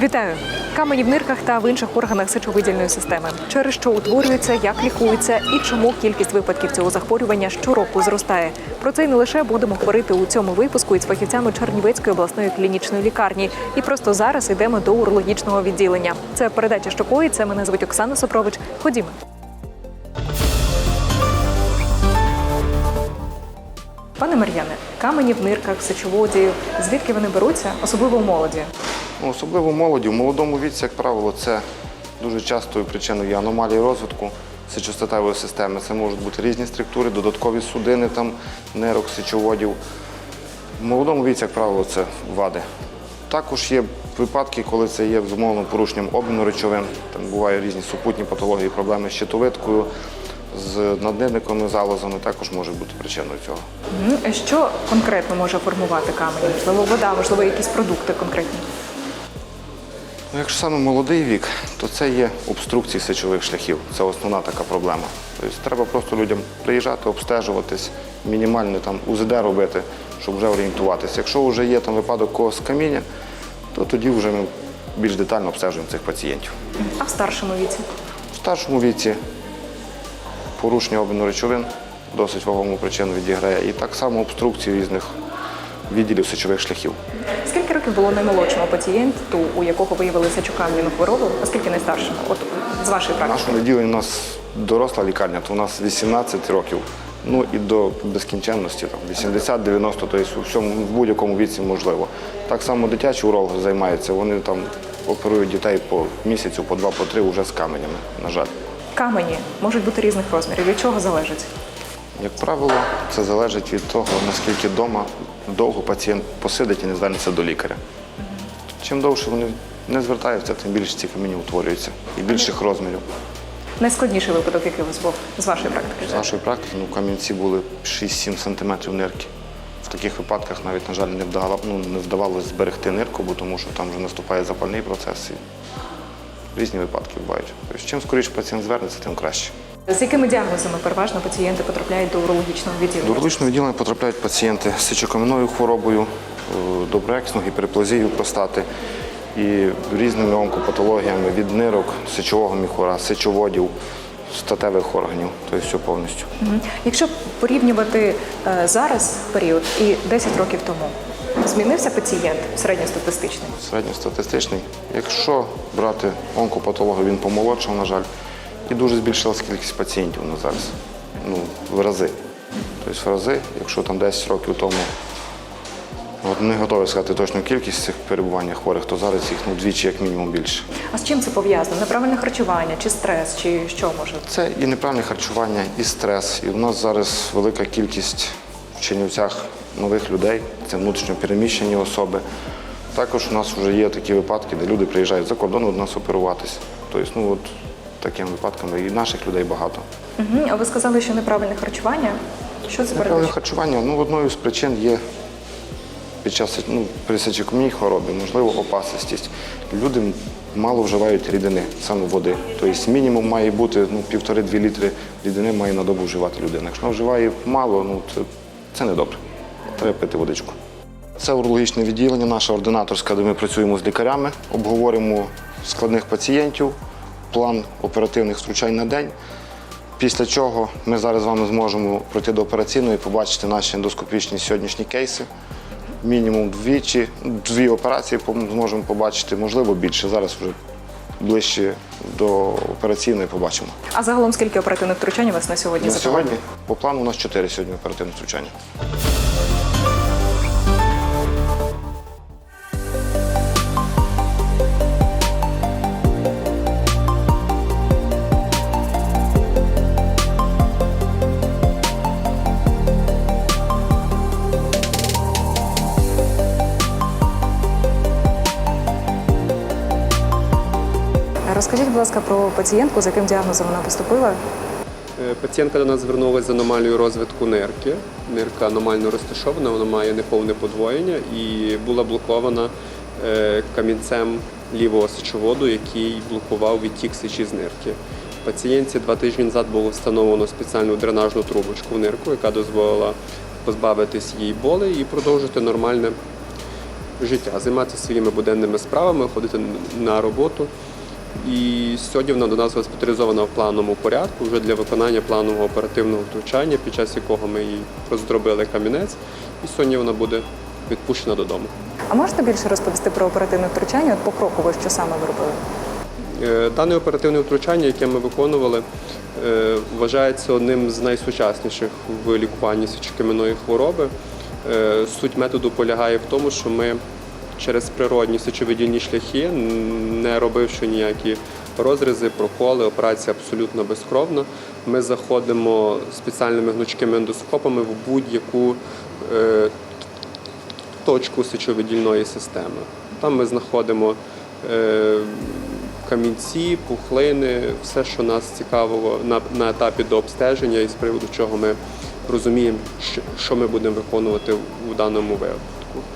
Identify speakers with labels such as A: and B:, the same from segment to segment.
A: Вітаю! Камені в нирках та в інших органах сечовидільної системи. Через що утворюється, як лікується і чому кількість випадків цього захворювання щороку зростає. Про це й не лише будемо говорити у цьому випуску із фахівцями Чернівецької обласної клінічної лікарні. І просто зараз йдемо до урологічного відділення. Це передача «Що коїться». Мене звуть Оксана Сопрович. Ходімо. Пане Мар'яне, камені в нирках, сечоводі, звідки вони беруться, особливо у молоді?
B: Ну, Особливо молоді. В молодому віці, як правило, це дуже частою причиною є аномалії розвитку сечостатевої системи. Це можуть бути різні структури, додаткові судини, там, нирок, сечоводів. В молодому віці, як правило, це вади. Також є випадки, коли це є зумовлено порушенням обміну речовин. Там бувають різні супутні патології, проблеми з щитовидкою, з наднирниковими залозами також може бути причиною цього.
A: Що конкретно може формувати камені? Можливо, вода, можливо, якісь продукти конкретні.
B: Ну, Якщо саме молодий вік, то це є обструкції сечових шляхів. Це основна така проблема. Тобто треба просто людям приїжджати, обстежуватись, мінімально там УЗД робити, щоб вже орієнтуватися. Якщо вже є там випадок когось каміння, то тоді вже ми більш детально обстежуємо цих пацієнтів.
A: А в старшому віці?
B: В старшому віці порушення обміну речовин досить вагому причину відіграє. І так само обструкції різних відділів сечових шляхів.
A: Скільки років було наймолодшому пацієнту, у якого виявили сечокам'яну хворобу, а скільки найстаршому? От з вашої
B: В
A: практики?
B: нашому відділенні у нас доросла лікарня, то у нас 18 років. Ну і до безкінченності, там 80-90, тобто у всьому в будь-якому віці можливо. Так само дитячі урологи займаються, вони там оперують дітей по місяцю, по два, по три вже з каменями, на жаль.
A: Камені можуть бути різних розмірів. Від чого залежить?
B: Як правило, це залежить від того, наскільки вдома довго пацієнт посидить і не звернеться до лікаря. Чим довше вони не звертаються, тим більше ці каміння утворюються і більших розмірів.
A: Найскладніший випадок, який у вас був з вашої практики?
B: З нашої практики ну, камінці були 6-7 см нирки. В таких випадках навіть, на жаль, не, вдавало, ну, не вдавалося зберегти нирку, бо тому що там вже наступає запальний процес і різні випадки бувають. Тобто, чим скоріше пацієнт звернеться, тим краще.
A: З якими діагнозами переважно пацієнти потрапляють до урологічного
B: До
A: відділення?
B: урологічного відділення потрапляють пацієнти з сечокам'яною хворобою, е, доброексною гіперплазією простати і різними онкопатологіями від нирок, сечового міхура, сечоводів, статевих органів, тобто все повністю.
A: Якщо порівнювати е, зараз період і 10 років тому, змінився пацієнт середньостатистичний?
B: Середньостатистичний. Якщо брати онкопатолога, він помолодшав, на жаль, і дуже збільшилася кількість пацієнтів на зараз. Ну, в рази. Тобто в рази, якщо там 10 років тому от не готовий сказати точну кількість цих перебування хворих, то зараз їх ну, двічі як мінімум більше.
A: А з чим це пов'язано? Неправильне харчування, чи стрес, чи що може?
B: Це і неправильне харчування, і стрес. І в нас зараз велика кількість в Чернівцях нових людей, це внутрішньо переміщені особи. Також у нас вже є такі випадки, де люди приїжджають за кордон до нас оперуватися. Тобто, ну от такими випадками і наших людей багато.
A: Угу. А ви сказали, що неправильне харчування. Що це
B: Неправильне
A: передбачає?
B: харчування, ну одною з причин є під час ну, при сечокам'яній хворобі, можливо, опасистість. Люди мало вживають рідини, саме води. Тобто мінімум має бути ну, півтори-дві літри рідини має на добу вживати людина. Якщо вона вживає мало, ну це, це не добре. Треба пити водичку. Це урологічне відділення, наша ординаторська, де ми працюємо з лікарями, обговорюємо складних пацієнтів, план оперативних втручань на день. Після чого ми зараз з вами зможемо пройти до операційної і побачити наші ендоскопічні сьогоднішні кейси. Мінімум двічі, дві операції зможемо побачити, можливо, більше. Зараз вже ближче до операційної побачимо.
A: А загалом скільки оперативних втручань у вас на сьогодні
B: На сьогодні по плану у нас чотири сьогодні оперативні втручання.
A: Будь ласка, про пацієнтку, з яким діагнозом вона поступила.
C: Е, Пацієнтка до нас звернулася з аномалією розвитку нирки. Нирка аномально розташована, вона має неповне подвоєння і була блокована е, камінцем лівого сечоводу, який блокував відтік сечі з нирки. Пацієнтці два тижні назад було встановлено спеціальну дренажну трубочку в нирку, яка дозволила позбавитись їй болей і продовжити нормальне життя, займатися своїми буденними справами, ходити на роботу. І сьогодні вона до нас госпіталізована в плановому порядку вже для виконання планового оперативного втручання, під час якого ми їй роздробили камінець, і сьогодні вона буде відпущена додому.
A: А можете більше розповісти про оперативне втручання? От покроково, що саме ви робили?
C: Е, Дане оперативне втручання, яке ми виконували, е, вважається одним з найсучасніших в лікуванні сечокам'яної хвороби. Е, Суть методу полягає в тому, що ми через природні сечовидільні шляхи, не робивши ніякі розрізи, проколи, операція абсолютно безкровна. Ми заходимо спеціальними гнучкими ендоскопами в будь-яку е, точку сечовидільної системи. Там ми знаходимо е, камінці, пухлини, все, що нас цікавило на, етапі до обстеження, і з приводу чого ми розуміємо, що- ми будемо виконувати у даному випадку.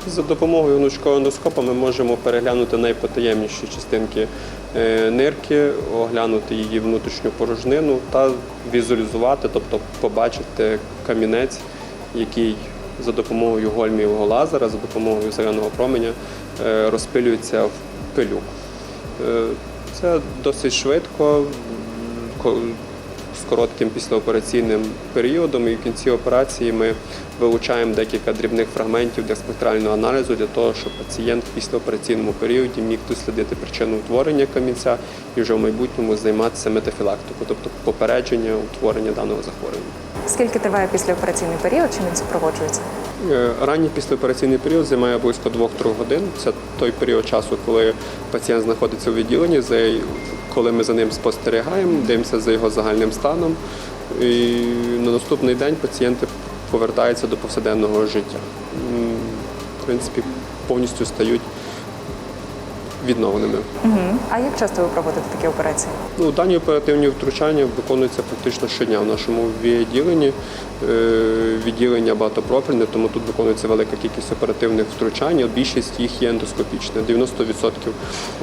C: За допомогою гнучкового ендоскопа ми можемо переглянути найпотаємніші частинки е, нирки, оглянути її внутрішню порожнину та візуалізувати, тобто побачити камінець, який за допомогою гольмівого лазера, за допомогою зеленого променя е, розпилюється в пилюк. Е, Це досить швидко, з коротким післяопераційним періодом. І в кінці операції ми вилучаємо декілька дрібних фрагментів для спектрального аналізу для того, щоб пацієнт в післяопераційному періоді міг дослідити причину утворення камінця і вже в майбутньому займатися метафілактикою, тобто попередження утворення даного захворювання.
A: Скільки триває післяопераційний період? Чим він супроводжується?
C: Е, Ранній післяопераційний період займає близько 2-3 годин. Це той період часу, коли пацієнт знаходиться у відділенні, коли ми за ним спостерігаємо, дивимося за його загальним станом. І на наступний день пацієнти повертаються до повсякденного життя. В принципі, повністю стають відновленими.
A: Угу. А як часто ви проводите такі операції?
C: Ну, дані оперативні втручання виконуються практично щодня в нашому відділенні. Е, Відділення багатопрофільне, тому тут виконується велика кількість оперативних втручань. Більшість їх є ендоскопічне. 90%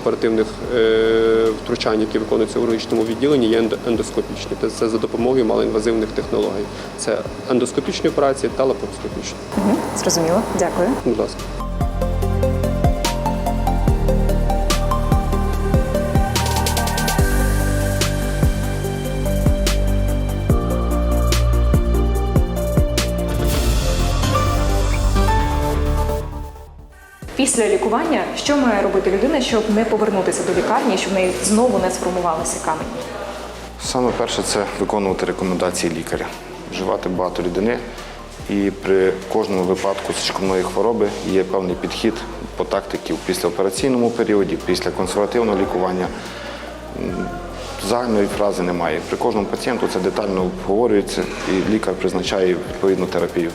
C: оперативних е, втручань, які виконуються в урологічному відділенні, є ендоскопічні. Це- Це за допомогою малоінвазивних технологій. Це ендоскопічні операції та лапароскопічні.
A: Угу. Зрозуміло, дякую.
C: Будь ласка.
A: Після лікування що має робити людина, щоб не повернутися до лікарні, щоб в неї знову не сформувалися камені?
B: Саме перше це виконувати рекомендації лікаря, вживати багато рідини. І при кожному випадку сечокам'яної хвороби є певний підхід по тактиці в післяопераційному періоді, після консервативного лікування. Загальної фрази немає. При кожному пацієнту це детально обговорюється і лікар призначає відповідну терапію.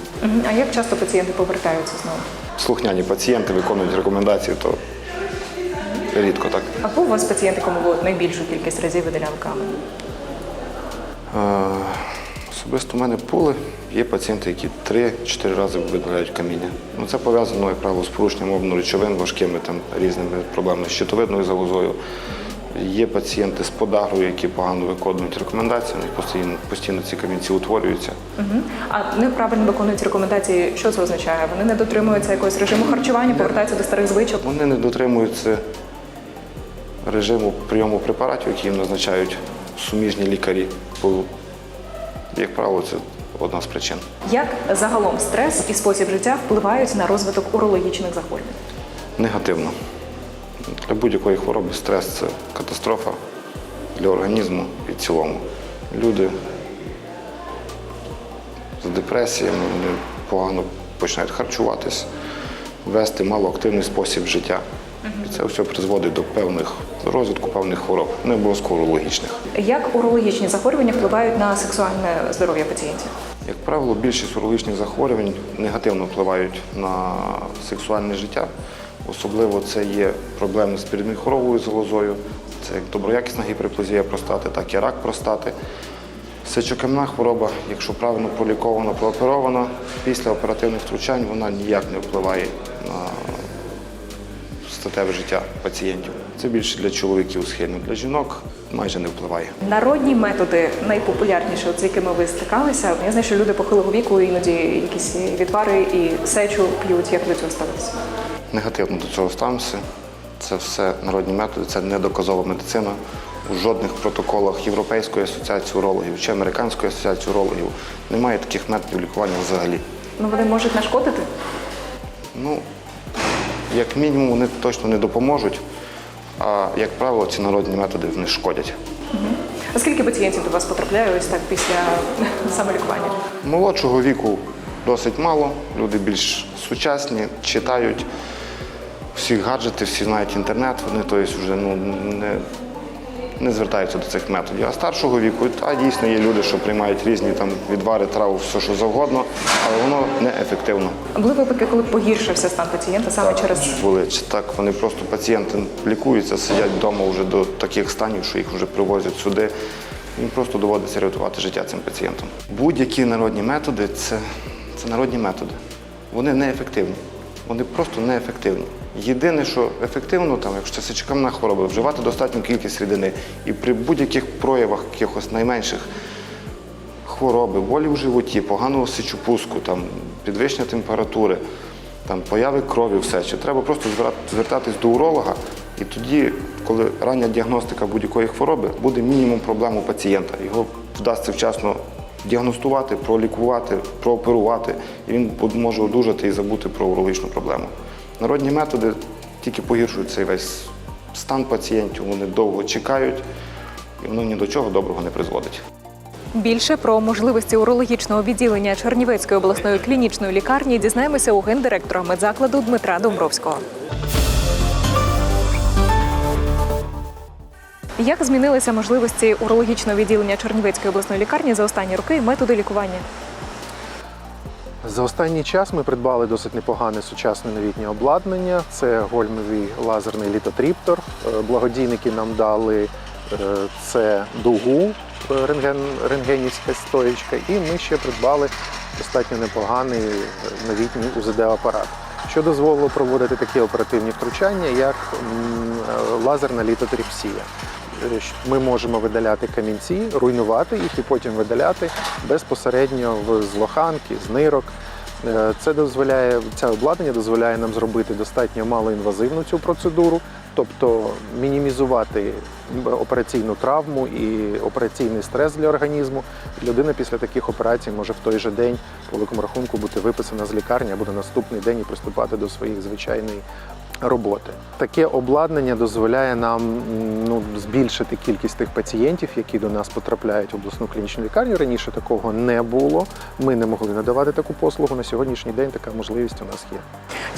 A: А як часто пацієнти повертаються знову?
B: Слухняні пацієнти виконують рекомендації, то рідко так.
A: А був у вас пацієнти, кому ви найбільшу кількість разів видаляли камені?
B: Е, Особисто в мене були. Є пацієнти, які 3-4 рази видаляють каміння. Ну, це пов'язано, як правило, з порушенням обміну речовин, важкими там, різними проблемами з щитовидною залозою. Є пацієнти з подагрою, які погано виконують рекомендації, у них постійно, постійно ці камінці утворюються.
A: Угу. А неправильно виконують рекомендації. Що це означає? Вони не дотримуються якогось режиму харчування, повертаються до старих звичок.
B: Вони не дотримуються режиму прийому препаратів, які їм назначають суміжні лікарі. Бо, як правило, це одна з причин.
A: Як загалом стрес і спосіб життя впливають на розвиток урологічних захворювань?
B: Негативно. Для будь-якої хвороби стрес це катастрофа для організму і в цілому. Люди з депресіями вони погано починають харчуватись, вести малоактивний спосіб життя. І це все призводить до певних розвитку певних хвороб, не обов'язково урологічних.
A: Як урологічні захворювання впливають на сексуальне здоров'я пацієнтів?
B: Як правило, більшість урологічних захворювань негативно впливають на сексуальне життя. Особливо це є проблеми з передміхоровою залозою, це як доброякісна гіперплазія простати, так і рак простати. Сечокам'яна хвороба, якщо правильно пролікована, прооперована, після оперативних втручань вона ніяк не впливає на статеве життя пацієнтів. Це більше для чоловіків схильно, для жінок майже не впливає.
A: Народні методи найпопулярніші, з якими ви стикалися. Я знаю, що люди похилого віку іноді якісь відвари і сечу п'ють. Як до цього ставитися?
B: Негативно до цього ставимося. Це все народні методи, це не доказова медицина. У жодних протоколах Європейської асоціації урологів чи Американської асоціації урологів немає таких методів лікування взагалі.
A: Ну вони можуть нашкодити.
B: Ну, як мінімум, вони точно не допоможуть, а як правило, ці народні методи вони шкодять.
A: А скільки пацієнтів до вас потрапляє ось так після самолікування?
B: Молодшого віку досить мало, люди більш сучасні, читають всі гаджети, всі знають інтернет, вони тобто, вже ну, не, не звертаються до цих методів. А старшого віку, та дійсно є люди, що приймають різні там відвари, траву, все що завгодно, але воно неефективно.
A: Були випадки, коли погіршився стан пацієнта саме через
B: Були чи так, вони просто пацієнти лікуються, сидять вдома вже до таких станів, що їх вже привозять сюди. Їм просто доводиться рятувати життя цим пацієнтам. Будь-які народні методи це, це народні методи. Вони неефективні. Вони просто неефективні. Єдине, що ефективно, там, якщо це сечокам'яна хвороба, вживати достатню кількість рідини. І при будь-яких проявах якихось найменших хвороби, болі в животі, поганого сечопуску, підвищення температури, там, появи крові в сечі. Треба просто звертатись до уролога, і тоді, коли рання діагностика будь-якої хвороби, буде мінімум проблем у пацієнта. Його вдасться вчасно діагностувати, пролікувати, прооперувати, і він може одужати і забути про урологічну проблему. Народні методи тільки погіршують цей весь стан пацієнтів, вони довго чекають, і воно ні до чого доброго не призводить.
A: Більше про можливості урологічного відділення Чернівецької обласної клінічної лікарні дізнаємося у гендиректора медзакладу Дмитра Домбровського. Як змінилися можливості урологічного відділення Чернівецької обласної лікарні за останні роки і методи лікування?
D: За останній час ми придбали досить непогане сучасне новітнє обладнання. Це гольмовий лазерний літотріптор. Е, Благодійники нам дали е, це дугу е, рентген, рентгенівська стоєчка, і ми ще придбали достатньо непоганий новітній УЗД-апарат, що дозволило проводити такі оперативні втручання, як лазерна літотріпсія. Е, Ми можемо видаляти камінці, руйнувати їх і потім видаляти безпосередньо в з лоханки, з нирок. Е, Це дозволяє це обладнання дозволяє нам зробити достатньо малоінвазивну цю процедуру, тобто мінімізувати операційну травму і операційний стрес для організму. Людина після таких операцій може в той же день, по великому рахунку, бути виписана з лікарні або на наступний день і приступати до своїх звичайної роботи. Таке обладнання дозволяє нам ну, збільшити кількість тих пацієнтів, які до нас потрапляють в обласну клінічну лікарню. Раніше такого не було. Ми не могли надавати таку послугу. На сьогоднішній день така можливість у нас є.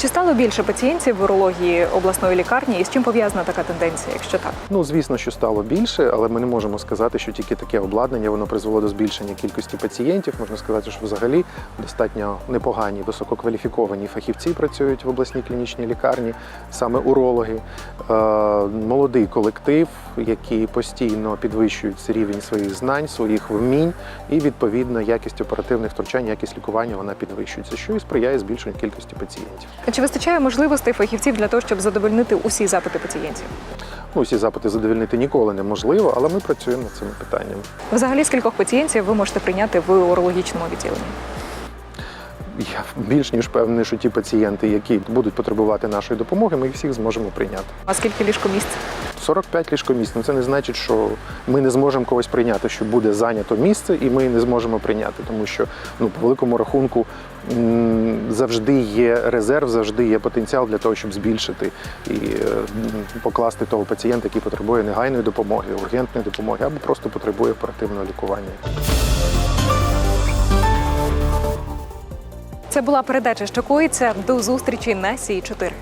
A: Чи стало більше пацієнтів в урології обласної лікарні і з чим пов'язана така тенденція, якщо так?
D: Ну, звісно, що стало більше, але ми не можемо сказати, що тільки таке обладнання воно призвело до збільшення кількості пацієнтів. Можна сказати, що взагалі достатньо непогані, висококваліфіковані фахівці працюють в обласній клінічній лікарні, саме урологи. Е, молодий колектив, які постійно підвищують рівень своїх знань, своїх вмінь, і відповідно якість оперативних втручань, якість лікування вона підвищується, що і сприяє збільшенню кількості пацієнтів.
A: Чи вистачає можливостей фахівців для того, щоб задовольнити усі запити пацієнтів?
D: Ну, всі запити задовільнити ніколи неможливо, але ми працюємо над цими питаннями.
A: Взагалі, скількох пацієнтів ви можете прийняти в урологічному відділенні?
D: Я більш ніж впевнений, що ті пацієнти, які будуть потребувати нашої допомоги, ми їх всіх зможемо прийняти.
A: А скільки ліжкомісць?
D: 45 ліжкомісць. Ну це не значить, що ми не зможемо когось прийняти, що буде зайнято місце, і ми не зможемо прийняти, тому що ну по великому рахунку завжди є резерв, завжди є потенціал для того, щоб збільшити і е, покласти того пацієнта, який потребує негайної допомоги, ургентної допомоги або просто потребує оперативного лікування.
A: Це була передача, що коїться. До зустрічі на Сі 4